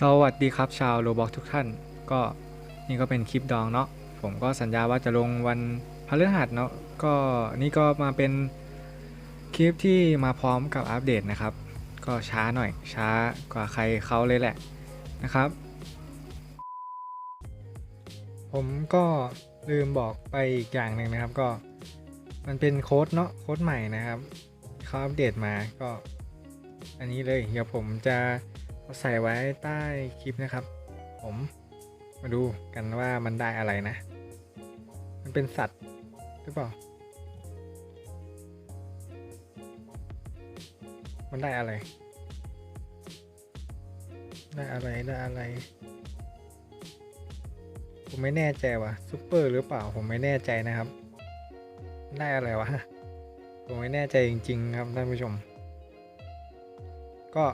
สวัสดีครับชาวโรบอกทุกท่าน ก็นี่ก็เป็นคลิปดองเนาะผมก็สัญญาว่าจะลงวันพฤหัสเนาะก็นี่ก็มาเป็นคลิปที่มาพร้อมกับอัปเดตนะครับ ก็ช้าหน่อยช้ากว่าใครเขาเลยแหละนะครับ ผมก็ลืมบอกไปอีกอย่างหนึ่งนะครับ ก็มันเป็นโค้ดเนาะโค้ดใหม่นะครับเขาอัปเดตมาก็ อันนี้เลยเดี๋ยวผมจะ ใส่ไว้ใต้คลิปนะครับ ผมมาดูกันว่ามันได้อะไรนะ มันเป็นสัตว์หรือเปล่า มันได้อะไร ได้อะไรได้อะไร ผมไม่แน่ใจว่ะซูเปอร์หรือเปล่าผมไม่แน่ใจนะครับ ได้อะไรวะ ผมไม่แน่ใจจริง ๆ ครับท่านผู้ชม ก็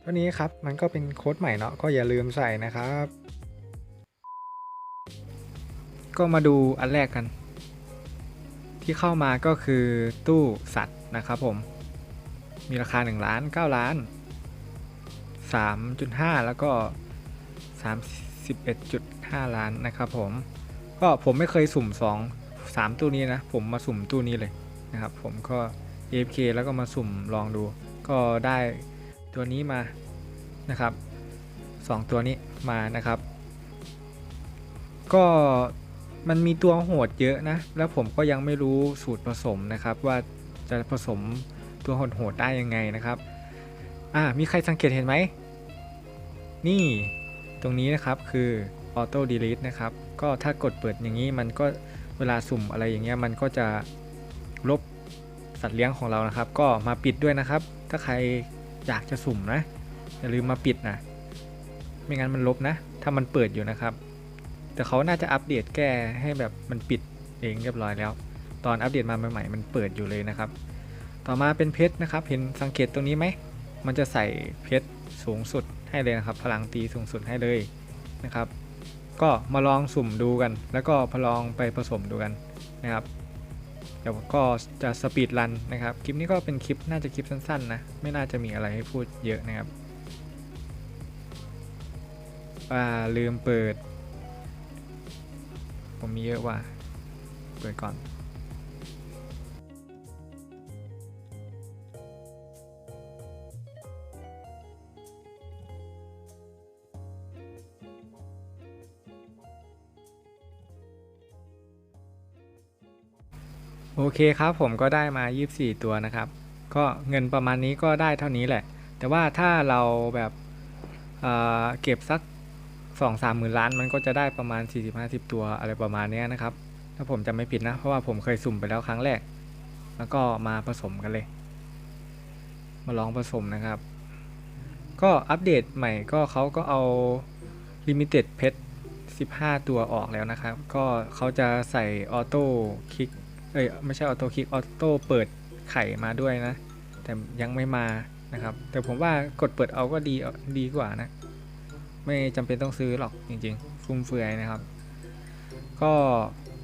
เท่านี้ครับมันก็เป็นโค้ดใหม่เนาะก็อย่าลืมใส่นะครับ ก็มาดูอันแรกกัน ที่เข้ามาก็คือตู้สัตว์นะครับผม มีราคา 1 ล้าน 9 ล้าน 3.5 แล้วก็ 31.5 ล้านนะครับผม ก็ผมไม่เคยสุ่ม 2 3 ตู้นี้นะ ผมมาสุ่มตู้นี้เลยนะครับ ผมก็ AFK แล้วก็มาสุ่มลองดู ก็ได้ ตัวนี้มานะครับสองตัวนี้มานะครับ ก็มันมีตัวโหดเยอะนะ แล้วผมก็ยังไม่รู้สูตรผสมนะครับ ว่าจะผสมตัวโหดๆได้ยังไงนะครับ อ่า มีใครสังเกตเห็นไหม นี่ตรงนี้นะครับคือออโต้ดีลิทนะครับ ก็ถ้ากดเปิดอย่างนี้มันก็เวลาสุ่มอะไรอย่างเงี้ยมันก็จะลบสัตว์เลี้ยงของเรานะครับ ก็มาปิดด้วยนะครับ ถ้าใคร อยากจะสุ่มนะ อย่าลืมมาปิดนะ ไม่งั้นมันลบนะ ถ้ามันเปิดอยู่นะครับ แต่เขาน่าจะอัปเดตแก้ให้แบบมันปิดเองเรียบร้อยแล้ว ตอนอัปเดตมาใหม่ๆมันเปิดอยู่เลยนะครับ ต่อมาเป็นเพชรนะครับ เห็นสังเกตตรงนี้ไหม มันจะใส่เพชรสูงสุดให้เลยนะครับ พลังตีสูงสุดให้เลยนะครับ ก็มาลองสุ่มดูกัน แล้วก็พลองไปผสมดูกันนะครับ เดี๋ยวก็จะสปีดรันนะครับ คลิปนี้ก็เป็นคลิปน่าจะคลิปสั้นๆนะ ไม่น่าจะมีอะไรให้พูดเยอะนะครับ อ่าลืมเปิด ผมมีเยอะว่ะ เปิดก่อน โอเคครับผมก็ได้มา 24 ตัวนะครับ ก็เงินประมาณนี้ก็ได้เท่านี้แหละ แต่ว่าถ้าเราแบบเเก็บสัก 2 3หมื่นล้านมันก็จะได้ประมาณ 40-50 ตัวอะไรประมาณเนี้ยนะครับ ถ้าผมจำไม่ผิดนะ เพราะว่าผมเคยสุ่มไปแล้วครั้งแรก แล้วก็มาผสมกันเลย มาลองผสมนะครับ ก็อัปเดตใหม่ก็เขาก็เอา Limited Pet 15 ตัวออกแล้วนะครับ ก็เขาจะใส่ออโต้คลิก เอ้ยไม่ใช่ออโต้คลิกออโต้เปิดไข่มาด้วยนะ แต่ยังไม่มานะครับ แต่ผมว่ากดเปิดเอาก็ดีดีกว่านะ ไม่จำเป็นต้องซื้อหรอกจริงๆ ฟุ่มเฟือยนะครับ ก็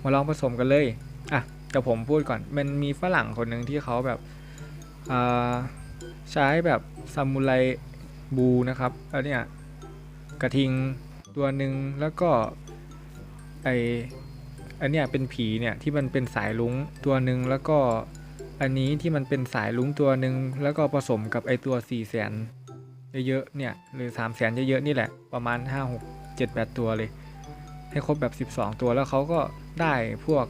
มาลองผสมกันเลยอะแต่ผมพูดก่อน มันมีฝรั่งคนหนึ่งที่เขาแบบใช้แบบซามูไรบูนะครับอันเนี้ยกระทิงตัวหนึ่งแล้วก็ไอ อันเนี้ยเป็นผีเนี่ยที่มันเป็นสายลุงตัวหนึ่งแล้วก็อันนี้ที่มันเป็นสายลุงตัวหนึ่งแล้วก็ผสมกับไอตัว4ี่แสนเยอะๆเนี่ยหรือ3ามแสนเยอะๆนี่แหละประมาณ 5 6 7 8 ตัวเลย ให้ครบแบบ 12 ตัวแล้วเขาก็ได้พวก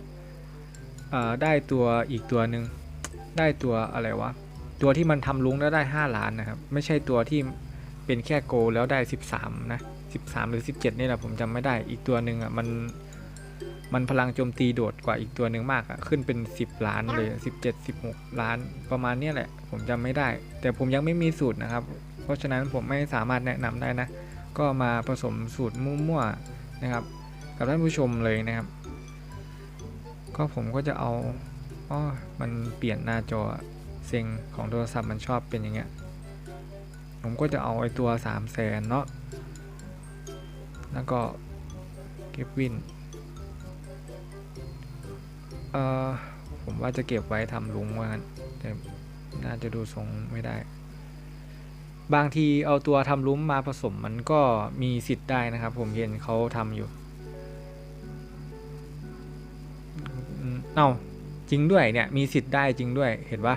เอ่อได้ตัวอีกตัวหนึ่งได้ตัวอะไรวะตัวที่มันทำลุงแล้วได้ 5 ล้านนะครับ ไม่ใช่ตัวที่เป็นแค่โกแล้วได้ 13 นะ 13 หรือ 17 นี่แหละผมจำไม่ได้อีกตัวหนึ่งอะมัน มันพลังโจมตีโดดกว่าอีกตัวหนึ่งมากอะขึ้นเป็น 10 ล้านเลย 17 16 ล้านประมาณนี้แหละ ผมจำไม่ได้ แต่ผมยังไม่มีสูตรนะครับ เพราะฉะนั้นผมไม่สามารถแนะนำได้นะ ก็มาผสมสูตรมั่วๆนะครับ กับท่านผู้ชมเลยนะครับ ก็ผมก็จะเอาอ๋อมันเปลี่ยนหน้าจอเซ็งของโทรศัพท์มันชอบเป็นอย่างเงี้ย ผมก็จะเอาไอ้ตัว3 0 0แสนเนาะแล้วก็เก็บวิน เออผมว่าจะเก็บไว้ทำลุงว่างั้นแต่น่าจะดูทรงไม่ได้ บางทีเอาตัวทำลุ้มมาผสมมันก็มีสิทธิ์ได้นะครับ ผมเห็นเขาทำอยู่เอ้าจริงด้วยเนี่ยมีสิทธิ์ได้จริงด้วยเห็นปะ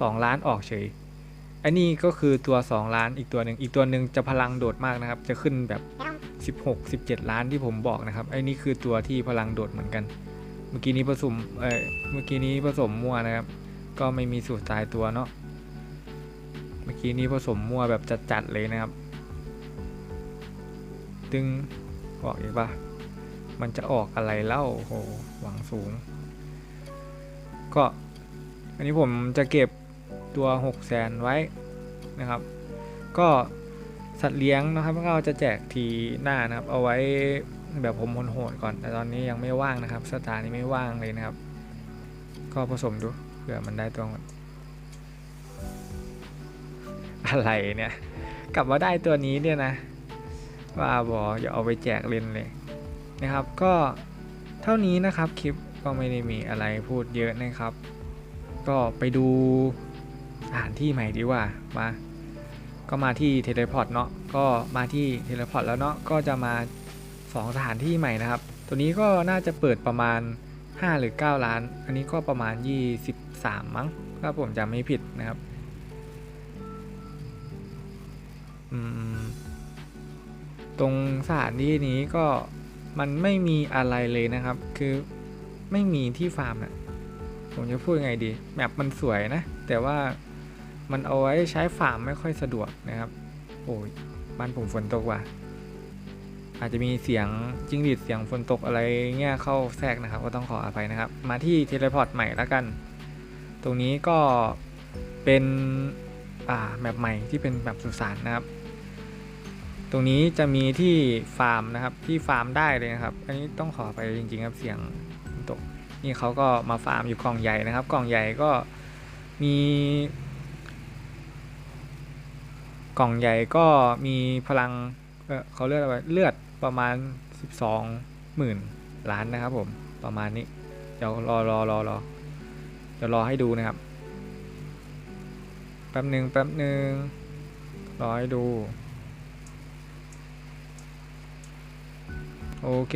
สองล้านออกเฉยอันนี้ก็คือตัว 2 ล้านอีกตัวหนึ่งอีกตัวหนึ่งจะพลังโดดมากนะครับ จะขึ้นแบบ 16 17 ล้านที่ผมบอกนะครับไอ้นี่คือตัวที่พลังโดดเหมือนกัน มื่อกี้นี้ผสมเออเมื่อกี้นี้ผสมมั่วนะครับ ก็ไม่มีสูตรตายตัวเนาะเมื่อกี้นี้ผสมมั่วแบบจัดๆเลยนะครับตึงบอกอีกปะมันจะออกอะไรเล่าโอ้โหหวังสูง ก็ อันนี้ผมจะเก็บตัว6 0แสนไว้นะครับ ก็สัตว์เลี้ยงนะครับก็จะแจกทีหน้านะครับ เอาไว้ แบบผมโหดๆก่อน แต่ตอนนี้ยังไม่ว่างนะครับ สถานี้ไม่ว่างเลยนะครับ ก็ผสมดูเผื่อมันได้ตัวอนอะไรเนี่ย กลับมาได้ตัวนี้เนี่ยนะว่าบออย่าเอาไปแจกเล่นเลยนะครับ ก็เท่านี้นะครับคลิปก็ไม่ได้มีอะไรพูดเยอะนะครับ ก็ไปดูสถานที่ใหม่ดีกว่ามาก็มาที่เทเลพอร์ตเนาะก็มาที่เทเลพอร์ตแล้วเนาะก็จะมา 2 สถานที่ใหม่นะครับ ตัวนี้ก็น่าจะเปิดประมาณ 5 หรือ 9 ล้าน อันนี้ก็ประมาณ 23 มั้งถ้าผมจำไม่ผิดนะครับตรงสถานที่นี้ก็มันไม่มีอะไรเลยนะครับ คือไม่มีที่ฟาร์มนะผมจะพูดยังไงดี แมปมันสวยนะ แต่ว่ามันเอาไว้ใช้ฟาร์มไม่ค่อยสะดวกนะครับ โอ้ยบ้านผมฝนตกว่ะ อาจจะมีเสียงจิ้งหรีดเสียงฝนตกอะไรเงี้ยเข้าแทรกนะครับ ก็ต้องขออภัยนะครับ มาที่เทเลพอร์ตใหม่แล้วกัน ตรงนี้ก็เป็นอ่าแมปใหม่ที่เป็นแบบสุสานนะครับ ตรงนี้จะมีที่ฟาร์มนะครับที่ฟาร์มได้เลยนะครับ อันนี้ต้องขอไปจริงๆครับเสียงตกนี่เขาก็มาฟาร์มอยู่กล่องใหญ่นะครับ กล่องใหญ่ก็มี กล่องใหญ่ก็มีพลัง เออเขาเรียกอะไรเลือดประมาณ 12หมื่นล้านนะครับ ผมประมาณนี้เดี๋ยวรอรอรอรอเดี๋ยวรอให้ดูนะครับแป๊บหนึ่งแป๊บหนึ่งรอให้ดู โอเค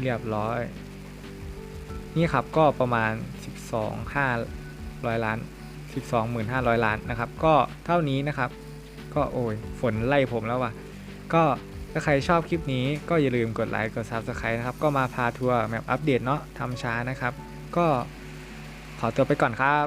เรียบร้อย นี่ครับก็ประมาณ 12 500 ล้าน 12,500 ล้านนะครับ ก็เท่านี้นะครับ ก็โอ้ยฝนไล่ผมแล้วว่ะ ก็ถ้าใครชอบคลิปนี้ก็อย่าลืมกดไลค์กด Subscribe นะครับ ก็มาพาทัวร์แมปอัปเดตเนาะทำช้านะครับ ก็ขอตัวไปก่อนครับ